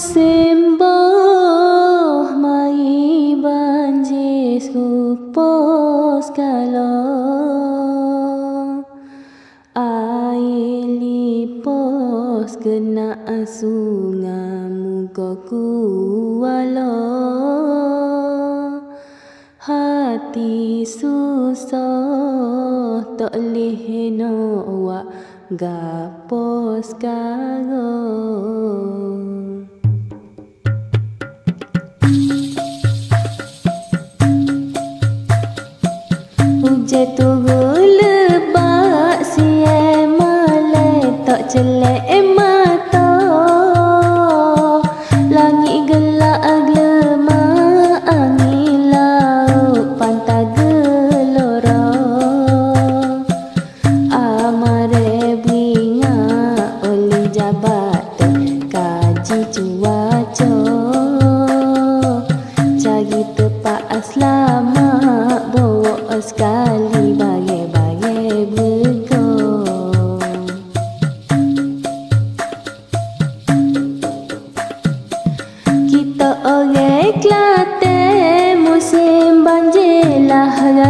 sembah mai banjir supos kala. Air lipos kena sungai muka kuala. Hati susah tak leh nak gapos sekarang Turun lebak siai malai tak celek mata. Langit gelap gelema angin laut pantai gelora. Amare bunga oleh jabatan kaji cuaca. Cari tepat selamat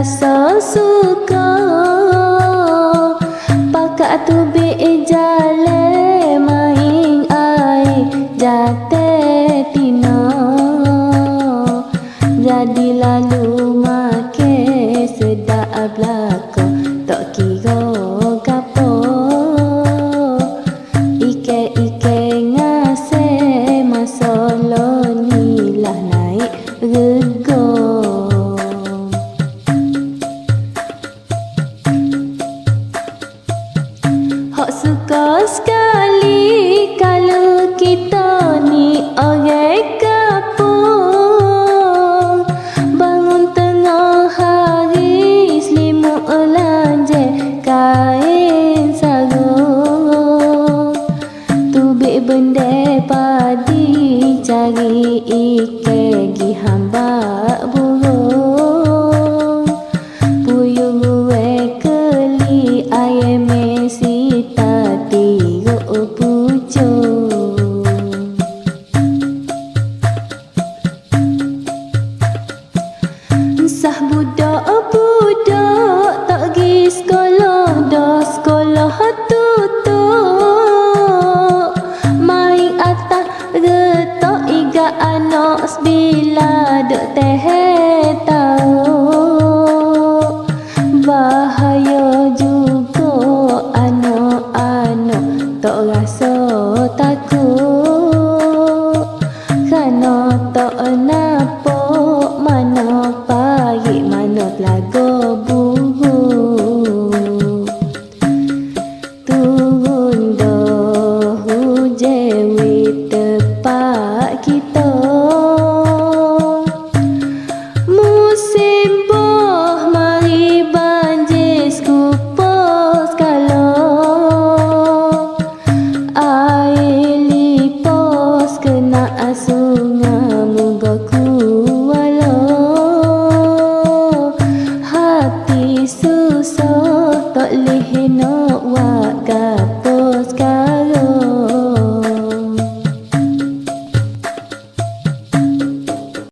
rasa suka. Pakat tu bi'i jale main ai Jate tina Jadi lalu sekali kalau Kisah budak budak tak pergi sekolah dah sekolah tutup. Mai atas retak iga anak Bila dok teh tahu. Bahaya juga anak-anak tak rasa takut. ভুল